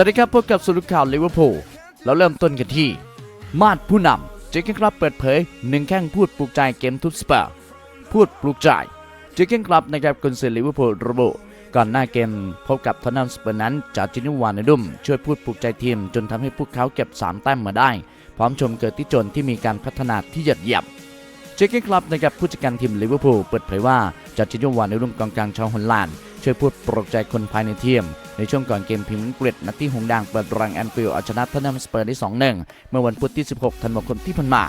วัสดีครับพบกับสรุข่าวลิเวอร์พูลเราเริ่มต้นกันที่ มาดผู้นำเจคเกนครับเปิดเผยหนึ่งแข้งพูดปลุกใจเกมทุบสเปอร์พูดปลุกใจเจคเกนครับนะครับกุนซือลิเวอร์พูลระบุก่อนหน้าเกมพบกับทอนนัมสเปอร์นั้นจาร์จินิวานดุมช่วยพูดปลุกใจทีม จนทำให้พวกเขาเก็บ 3 แต้มมาได้ พร้อมชมเกิดที่จนที่มีการพัฒนาที่ยอดเยี่ยม เจคเกนครับนะครับผู้จัดการทีมลิเวอร์พูลเปิดเผยว่าจาร์จินิวานดุมกองกลางชาวฮอลแลนด์ช่วยพูดปลุกใจคนภายในทีม ในช่วงก่อนเกมพรีเมียร์ลีกอังกฤษนัดที่หงส์แดงเปิดรังแอนฟิลด์เอาชนะทนนัมสเปอร์ได้ 2-1 เมื่อวันพุธที่ 16 ธันวาคมที่ผ่านมา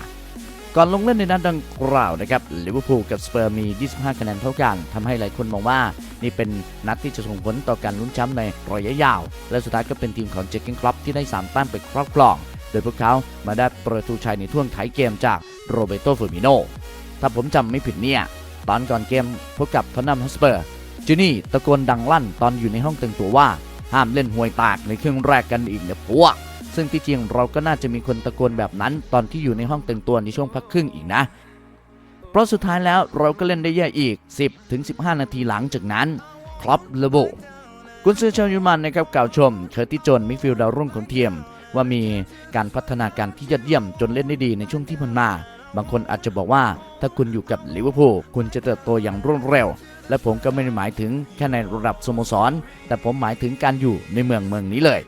ก่อนลงเล่นในนัดดังกล่าวนะครับลิเวอร์พูลกับสเปอร์มี 25 คะแนนเท่ากันทำให้หลายคนมองว่า นี่เป็นนัดที่จะส่งผลต่อการลุ้นแชมป์ในระยะยาว และสุดท้ายก็เป็นทีมของเจคเกนคลับที่ได้3แต้มไปครอบครอง โดยพวกเขามาได้ประตูชัยในท่วงท้ายเกมจาก โรเบโตฟอร์มิโนถ้าผมจำไม่ผิดเนี่ย ตอนก่อนเกมพบกับทอนนัมฮอสเปอร์จูนี่ตะโกนดังลั่นตอนอยู่ในห้องแต่งตัวว่า ห้ามเล่นหวยตากในครึ่งแรกกันอีกนะพวก ซึ่งที่จริงเราก็น่าจะมีคนตะโกนแบบนั้น ตอนที่อยู่ในห้องแต่งตัวในช่วงพักครึ่งอีกนะ เพราะสุดท้ายแล้วเราก็เล่นได้แย่อีก 10ถึง15 นาทีหลังจากนั้นครอประบุกุนซือชาวเยอรมันนะครับกล่าวชมเคอร์ติสโจนมิฟิลดาวรุ่งของเทียม ว่ามีการพัฒนาการที่ยอดเยี่ยมจนเล่นได้ดีในช่วงที่ผ่านมา บางคนอาจจะบอกว่าถ้าคุณอยู่กับลิเวอร์พูลคุณจะเติบโตอย่างรวดเร็ว และผมก็ไม่ได้หมายถึงแค่ในระดับสโมสร แต่ผมหมายถึงการอยู่ในเมืองเมืองนี้เลย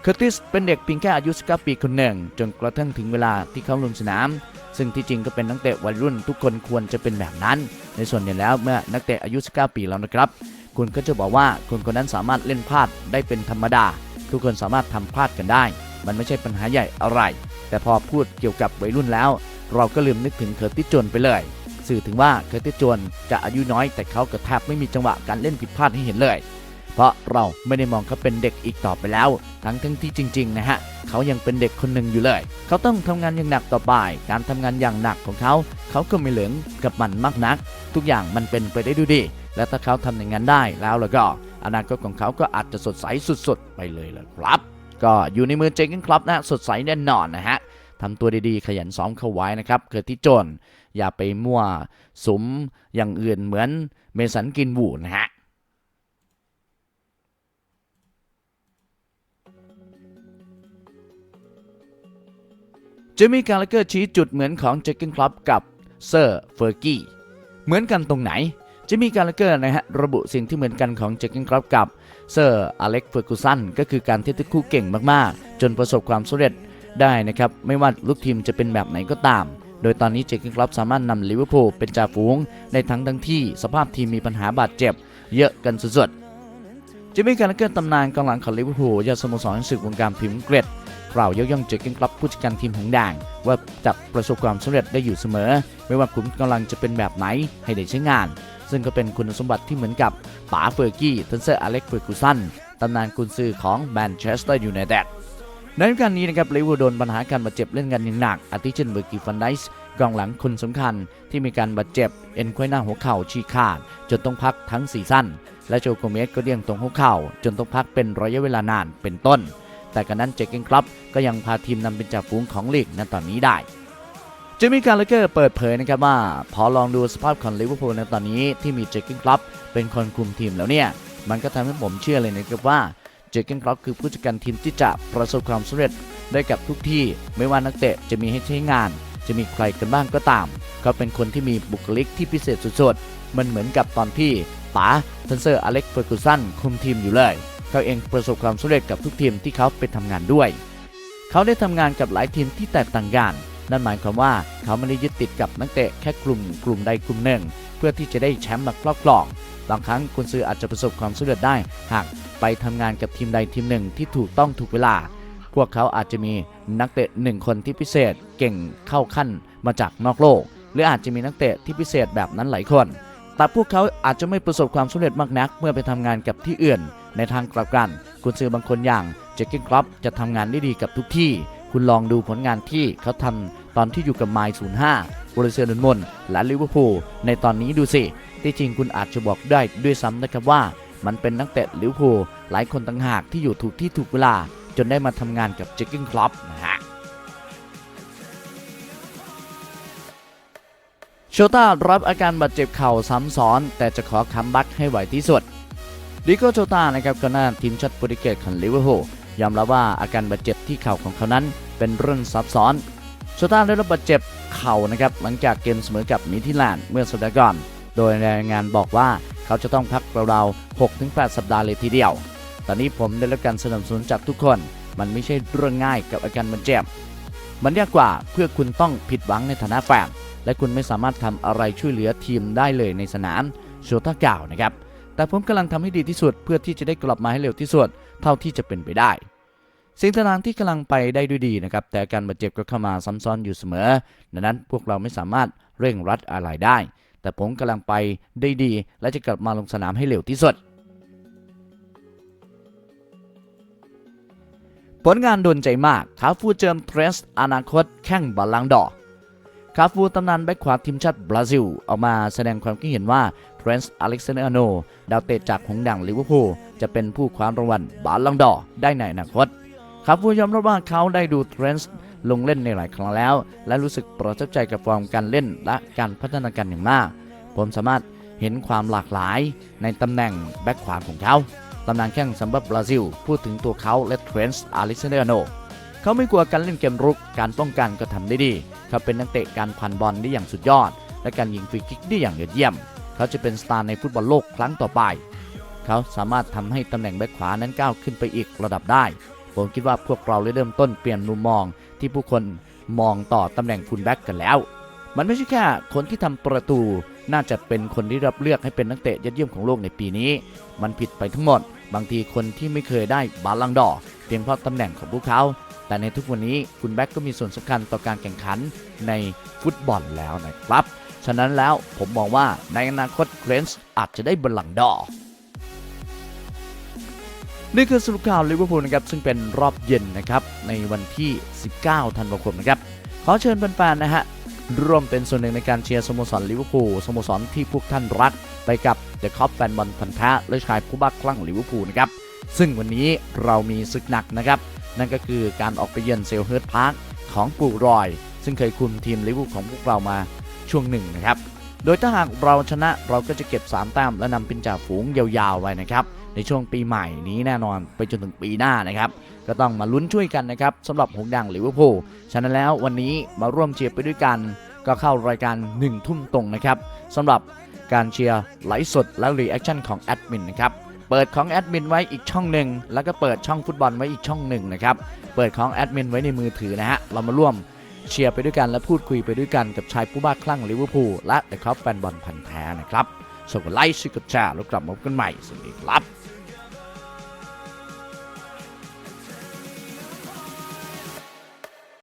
เคอร์ติสเป็นเด็กเพียงแค่อายุ19ปีคนหนึ่ง จนกระทั่งถึงเวลาที่เขาลงสนาม ซึ่งที่จริงก็เป็นนักเตะวัยรุ่นทุกคนควรจะเป็นแบบนั้น ในส่วนใหญ่แล้วเมื่อนักเตะอายุ19ปีแล้วนะครับ คุณก็จะบอกว่าคนคนนั้นสามารถเล่นพลาดได้เป็นธรรมดา ทุกคนสามารถทำพลาดกันได้ มันไม่ใช่ปัญหาใหญ่อะไร แต่พอพูดเกี่ยวกับวัยรุ่นแล้ว เราก็ลืมนึกถึงเคอร์ติสโจนไปเลย สื่อถึงว่าเคอร์ติสโจนจะอายุน้อยแต่เขาก็แทบไม่มีจังหวะการเล่นผิดพลาดให้เห็นเลย เพราะเราไม่ได้มองเขาเป็นเด็กอีกต่อไปแล้ว ทั้งทั้งที่จริงๆนะฮะเขายังเป็นเด็กคนหนึ่งอยู่เลย เขาต้องทำงานอย่างหนักต่อไป การทำงานอย่างหนักของเขา เขาก็ไม่เหลืองกับมันมากนัก ทุกอย่างมันเป็นไปได้ด้วยดี และถ้าเขาทำอย่างนั้นได้แล้วแล้วก็อนาคตของเขาก็อาจจะสดใสสุดๆ ไปเลยล่ะครับ ก็อยู่ในมือเจงกันครับนะสดใสแน่นอนนะฮะ ทำตัวดีๆ ขยันซ้อมเข้าไว้นะครับเกิดที่จนอย่าไปมั่วสมอย่างอื่นเหมือนเมสันกินบูนะฮะเจมี่การ์ลเกอร์ชี้จุดเหมือนของเจคเกนคลับกับเซอร์เฟอร์กี้เหมือนกันตรงไหนเจมี่การ์ลเกอร์นะฮะระบุสิ่งที่เหมือนกันของเจคเกนคลับกับเซอร์อเล็กเฟอร์กูสันก็คือการที่ทั้งคู่เก่งมากๆ จนประสบความสำเร็จ ได้นะครับ ไม่ว่าลูกทีมจะเป็นแบบไหนก็ตาม โดยตอนนี้เจคเกนคลับสามารถนำลิเวอร์พูลเป็นจ่าฝูงในทั้งทั้งที่สภาพทีมมีปัญหาบาดเจ็บ เยอะกันสุดๆจิมมี่การ์ลเกอร์ตำนานกองหลังของลิเวอร์พูลยอดสโมสรศึกวงการพรีเมียร์ลีกอังกฤษกล่าวยกย่องเจคเกนคลับผู้จัดการทีมหงส์แดงว่าจะประสบความสำเร็จได้อยู่เสมอ ไม่ว่าขุมกำลังจะเป็นแบบไหนให้ได้ใช้งาน ซึ่งก็เป็นคุณสมบัติที่เหมือนกับป๋าเฟอร์กี้ทันเซอร์อเล็กเฟอร์กูสันตำนานกุนซือของแมนเชสเตอร์ยูไนเต็ด ในฤดูกาลนี้นะครับลิเวอร์พูลโดนปัญหาการบาดเจ็บเล่นกันอย่างหนัก อาทิเช่นเบอร์กิฟันไดส์กองหลังคนสำคัญที่มีการบาดเจ็บ เอ็นไขว้หน้าหัวเข่าฉีกขาด จนต้องพักทั้งซีซั่นและโจโกเมสก็เลี่ยงตรงหัวเข่า จนต้องพักเป็นระยะเวลานานเป็นต้น แต่กันนั้นเจคเกนคลับก็ยังพาทีมนำเป็นจ่าฝูงของลีกในตอนนี้ได้เจมี่การ์ลเกอร์เปิดเผยนะครับว่า พอลองดูสภาพของลิเวอร์พูลในตอนนี้ที่มีเจคเกนคลับเป็นคนคุมทีมแล้วเนี่ย มันก็ทำให้ผมเชื่อเลยนะครับว่า เจคเกนคลับคือผู้จัดการทีมที่จะประสบความสำเร็จได้กับทุกที่ไม่ว่านักเตะจะมีให้ใช้งาน จะมีใครกันบ้างก็ตาม เขาเป็นคนที่มีบุคลิกที่พิเศษสุดๆ มันเหมือนกับตอนที่ป๋าทันเซอร์อเล็กเฟอร์กูสันคุมทีมอยู่เลย เขาเองประสบความสำเร็จกับทุกทีมที่เขาไปทำงานด้วย เขาได้ทำงานกับหลายทีมที่แตกต่างกันนั่นหมายความว่าเขาไม่ได้ยึดติดกับนักเตะแค่กลุ่มกลุ่มใดกลุ่มหนึ่ง เพื่อที่จะได้แชมป์มาครอบครอง บางครั้งกุนซืออาจจะประสบความสำเร็จได้ หากไปทำงานกับทีมใดทีมหนึ่งที่ถูกต้องถูกเวลา พวกเขาอาจจะมีนักเตะหนึ่งคนที่พิเศษเก่งเข้าขั้นมาจากนอกโลก หรืออาจจะมีนักเตะที่พิเศษแบบนั้นหลายคน แต่พวกเขาอาจจะไม่ประสบความสำเร็จมากนัก เมื่อไปทำงานกับที่อื่น ในทางกลับกันกุนซือบางคนอย่างเจคเกนคลับจะทำงานได้ดีกับทุกที่ คุณลองดูผลงานที่เขาทำตอนที่อยู่กับไมล์05บริเซียดอร์ทมนและลิเวอร์พูลในตอนนี้ดูสิ ที่จริงคุณอาจจะบอกได้ด้วยซ้ำนะครับว่า มันเป็นนักเตะลิเวอร์พูลหลายคนต่างหากที่อยู่ถูกที่ถูกเวลา จนได้มาทำงานกับเจคเกนคลับนะฮะโชต้ารับอาการบาดเจ็บเข่าซ้ำซ้อน แต่จะขอคัมแบัคให้ไหวที่สุดดิโก้โชต้านะครับก็น่าทีมชาติโปรตุเกสของลิเวอร์พูลยอมรับว่าอาการบาดเจ็บที่เข่าของเขานั้น เป็นเรื่องซับซ้อนโชต้าได้รับบาดเจ็บเข่านะครับหลังจากเกมเสมอกับมิทิแลนด์เมื่อสัปดาห์ก่อน โดยรายงานบอกว่าเขาจะต้องพักราวๆ6-8 สัปดาห์เลยทีเดียว ตอนนี้ผมได้รับการสนับสนุนจากทุกคน มันไม่ใช่เรื่องง่ายกับอาการบาดเจ็บ มันยากกว่าเพื่อคุณต้องผิดหวังในฐานะแฟนและคุณไม่สามารถทำอะไรช่วยเหลือทีมได้เลยในสนามโชต้ากล่าวนะครับ แต่ผมกำลังทำให้ดีที่สุดเพื่อที่จะได้กลับมาให้เร็วที่สุดเท่าที่จะเป็นไปได้สิ่งต่างๆที่กำลังไปได้ด้วยดีนะครับ แต่อาการบาดเจ็บก็เข้ามาซ้ำซ้อนอยู่เสมอ ดังนั้นพวกเราไม่สามารถเร่งรัดอะไรได้ แต่ผมกำลังไปได้ดี และจะกลับมาลงสนามให้เร็วที่สุด ผลงานโดนใจมาก คาฟูเจิมเทรส อนาคต แข่งบอลลังดอร์คาฟูตำนานแบ็คขวาทีมชาติบราซิล ออกมาแสดงความคิดเห็นว่าเทรนส์อเล็กซานเดอร์โน ดาวเตะจากหงดังลิเวอร์พูลจะเป็นผู้คว้ารางวัลบอลลังดอร์ได้ในอนาคตคาฟูยอมรับว่าเขาได้ดูเทรนส์ ลงเล่นในหลายครั้งแล้ว และรู้สึกประทับใจกับฟอร์มการเล่นและการพัฒนาการอย่างมาก ผมสามารถเห็นความหลากหลายในตำแหน่งแบ็คขวาของเขาตำนานแข้งสำหรับบราซิล พูดถึงตัวเขาและเทรนส์อเล็กซานโนเขาไม่กลัวการเล่นเกมรุก การป้องกันก็ทำได้ดีเขาเป็นนักเตะการพันบอลได้อย่างสุดยอด และการยิงฟรีคิกได้อย่างยอดเยี่ยม เขาจะเป็นสตาร์ในฟุตบอลโลกครั้งต่อไป เขาสามารถทำให้ตำแหน่งแบ็คขวานั้นก้าวขึ้นไปอีกระดับได้ ผมคิดว่าพวกเราได้เริ่มต้นเปลี่ยนมุมมอง ที่ผู้คนมองต่อตำแหน่งฟูลแบ็กกันแล้ว มันไม่ใช่แค่คนที่ทำประตู น่าจะเป็นคนที่รับเลือกให้เป็นนักเตะยอดเยี่ยมของโลกในปีนี้ มันผิดไปทั้งหมด บางทีคนที่ไม่เคยได้บาลังดอเพียงเพราะตำแหน่งของพวกเขา แต่ในทุกวันนี้คุณแบ็กก็มีส่วนสำคัญต่อการแข่งขันในฟุตบอลแล้วนะครับ ฉะนั้นแล้วผมมองว่าในอนาคตเกรนส์อาจจะได้บอลลังดอ นี่คือสรุปข่าวลิเวอร์พูลนะครับซึ่งเป็นรอบเย็นนะครับในวันที่ 19 ธันวาคมนะครับขอเชิญแฟนๆนะฮะร่วมเป็นส่วนหนึ่งในการเชียร์สโมสรลิเวอร์พูลสโมสรที่พวกท่านรัก ไปกับเดอะคอปแฟนบอลพันธะและชายผู้บ้าคลั่งลิเวอร์พูลนะครับซึ่งวันนี้เรามีศึกหนักนะครับ นั่นก็คือการออกไปเยือนเซลเฮิร์ตพาร์คของปูรอย ซึ่งเคยคุมทีมลิเวอร์พูลของพวกเรามาช่วงหนึ่งนะครับโดยถ้าหากเราชนะเราก็จะเก็บ 3 แต้มและนำเป็นจ่าฝูงยาวๆไว้นะครับ ในช่วงปีใหม่นี้แน่นอนไปจนถึงปีหน้านะครับ ก็ต้องมาลุ้นช่วยกันนะครับสำหรับหงดังลิเวอร์พูฉะนั้นแล้ววันนี้มาร่วมเชียร์ไปด้วยกัน ก็เข้ารายการ1ทุ่มตรงนะครับสำหรับการเชียร์ไลฟ์สดและรีแอคชั่นของแอดมินนะครับเปิดของแอดมินไว้อีกช่องหนึ่งแล้วก็เปิดช่องฟุตบอลไว้อีกช่องหนึ่งนะครับเปิดของแอดมินไว้ในมือถือนะฮะเรามาร่วมเชียร์ไปด้วยกันและพูดคุยไปด้วยกันกับชายผู้บ้าคลั่งลิเวอร์พูลและเดอะครับแฟนบอลพันธ์แท้นะครับส่งกดไลค์ช่วยกดแชร์แล้วกลับมาพบกันใหม่สวัสดีครับ